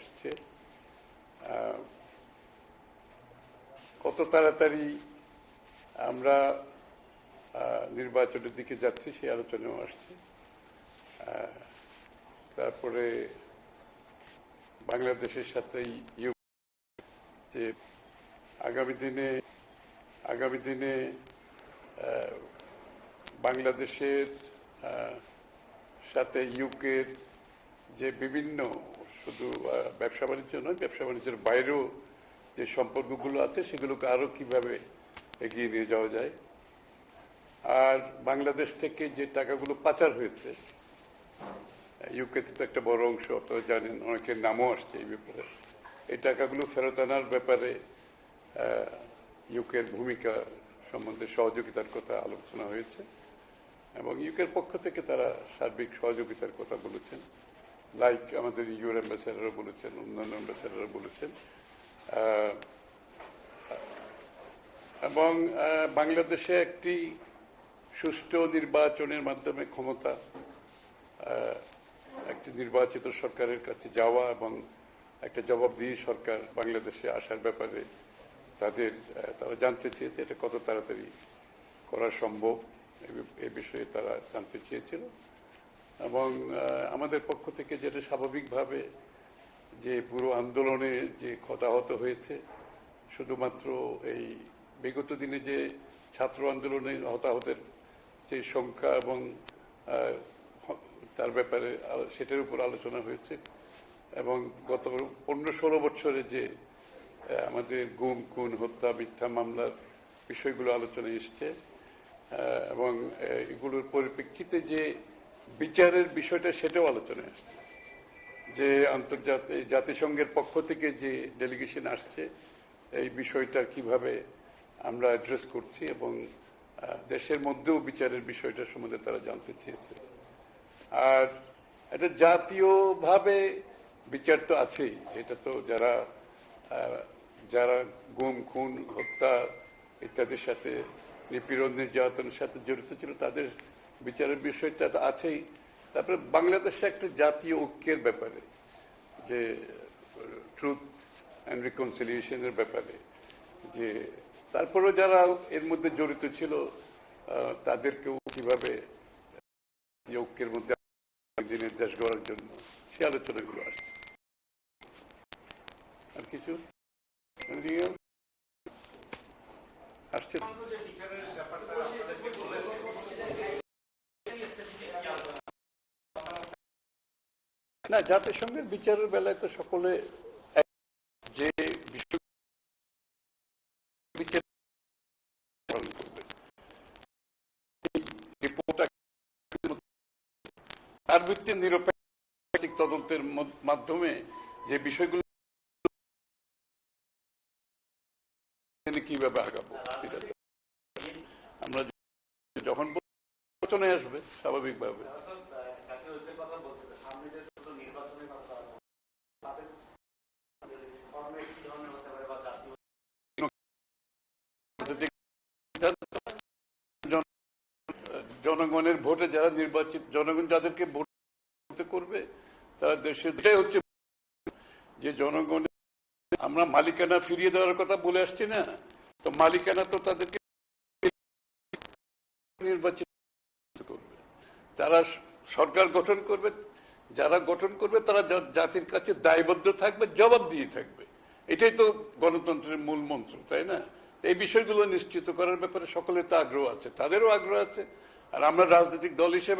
আসছে। কত তাড়াতাড়ি আমরা নির্বাচনের দিকে যাচ্ছি সেই আলোচনাও আসছে। তারপরে বাংলাদেশের সাথে যে আগামী দিনে আগামী দিনে বাংলাদেশের সাথে ইউকের যে বিভিন্ন শুধু ব্যবসা বাণিজ্য নয়, ব্যবসা বাণিজ্যের বাইরেও যে সম্পর্কগুলো আছে, সেগুলোকে আরও কীভাবে এগিয়ে নিয়ে যাওয়া যায়। আর বাংলাদেশ থেকে যে টাকাগুলো পাচার হয়েছে, ইউকেতে তো একটা বড় অংশ, আপনারা জানেন, অনেকের নামও আসছে এই ব্যাপারে। এই টাকাগুলো ফেরত আনার ব্যাপারে ইউকের ভূমিকা সম্বন্ধে সহযোগিতার কথা আলোচনা হয়েছে এবং ইউকের পক্ষ থেকে তারা সার্বিক সহযোগিতার কথা বলেছেন। লাইক আমাদের ইউর অ্যাম্বাসেডারও বলেছেন, অন্যান্য অ্যাম্বাসেডারও বলেছেন এবং বাংলাদেশে একটি সুষ্ঠু নির্বাচনের মাধ্যমে ক্ষমতা একটি নির্বাচিত সরকারের কাছে যাওয়া এবং একটা জবাবদিহি সরকার বাংলাদেশে আসার ব্যাপারে তাদের তারা জানতে চেয়েছে। এটা কত তাড়াতাড়ি করা সম্ভব এ বিষয়ে তারা জানতে চেয়েছিল। এবং আমাদের পক্ষ থেকে যেটা স্বাভাবিকভাবে যে পুরো আন্দোলনে যে হতাহত হয়েছে, শুধুমাত্র এই বিগত দিনে যে ছাত্র আন্দোলনে হতাহতের যে সংখ্যা এবং তার ব্যাপারে সেটার উপর আলোচনা হয়েছে এবং গত পনেরো ষোলো বছরে যে আমাদের গুম, খুন, হত্যা, মিথ্যা মামলার বিষয়গুলো আলোচনায় এসছে এবং এগুলোর পরিপ্রেক্ষিতে যে বিচারের বিষয়টা সেটাও আলোচনায় আসছে যে আন্তর্জাতিক জাতিসংঘের পক্ষ থেকে যে ডেলিগেশন আসছে, এই বিষয়টা কীভাবে আমরা অ্যাড্রেস করছি এবং দেশের মধ্যেও বিচারের বিষয়টা সম্বন্ধে তারা জানতে চেয়েছে। আর এটা জাতীয়ভাবে বিচার তো আছেই সেটা তো যারা যারা গুম, খুন, হত্যা ইত্যাদির সাথে নিপীড়ন, নির্যাতনের সাথে জড়িত ছিল, তাদের বিচারের বিষয়টা তো আছেই। তারপরে বাংলাদেশে একটা জাতীয় ঐক্যের ব্যাপারে, যে ট্রুথ অ্যান্ড রিকনসিলিয়েশনের ব্যাপারে, যে, তারপরেও যারা এর মধ্যে জড়িত ছিল তাদেরকেও কীভাবে ঐক্যের মধ্যে দিনের দেশ গড়ার জন্য সে আলোচনাগুলো আসছে। আর কিছু? আসছে না, জাতিসংঘের বিচারের বেলায় তো সকলে যে তার নিরপেক্ষ তদন্তের মাধ্যমে যে বিষয়গুলো কীভাবে আগাবো আমরা যখন আসবে, স্বাভাবিকভাবে জাতীয় ঐক্যের কথা বলছে তো, সামনে যে ছোট নির্বাচনের কথা তাদের ফর্মে কি ধরনের হতে পারে বা জাতীয় জন- জনগণের ভোটে যারা নির্বাচিত, জনগণ যাদেরকে ভোট করবে, তারা এটাই হচ্ছে যে জনগণের আমরা মালিকানা ফিরিয়ে দেওয়ার কথা বলে আসছি না। তো মালিকানা তো তাদেরকে নির্বাচিত করবে। তারা সরকার গঠন করবে, যারা গঠন করবে তারা জাতির কাছে দায়বদ্ধ থাকবে জবাব দিয়ে থাকবে। এটাই তো গণতন্ত্রের মূল মন্ত্র, তাই না? এই বিষয়গুলো নিশ্চিত করার ব্যাপারে সকলের তো আগ্রহ আছে, তাদেরও আগ্রহ আছে। আর আমরা রাজনৈতিক দল হিসেবে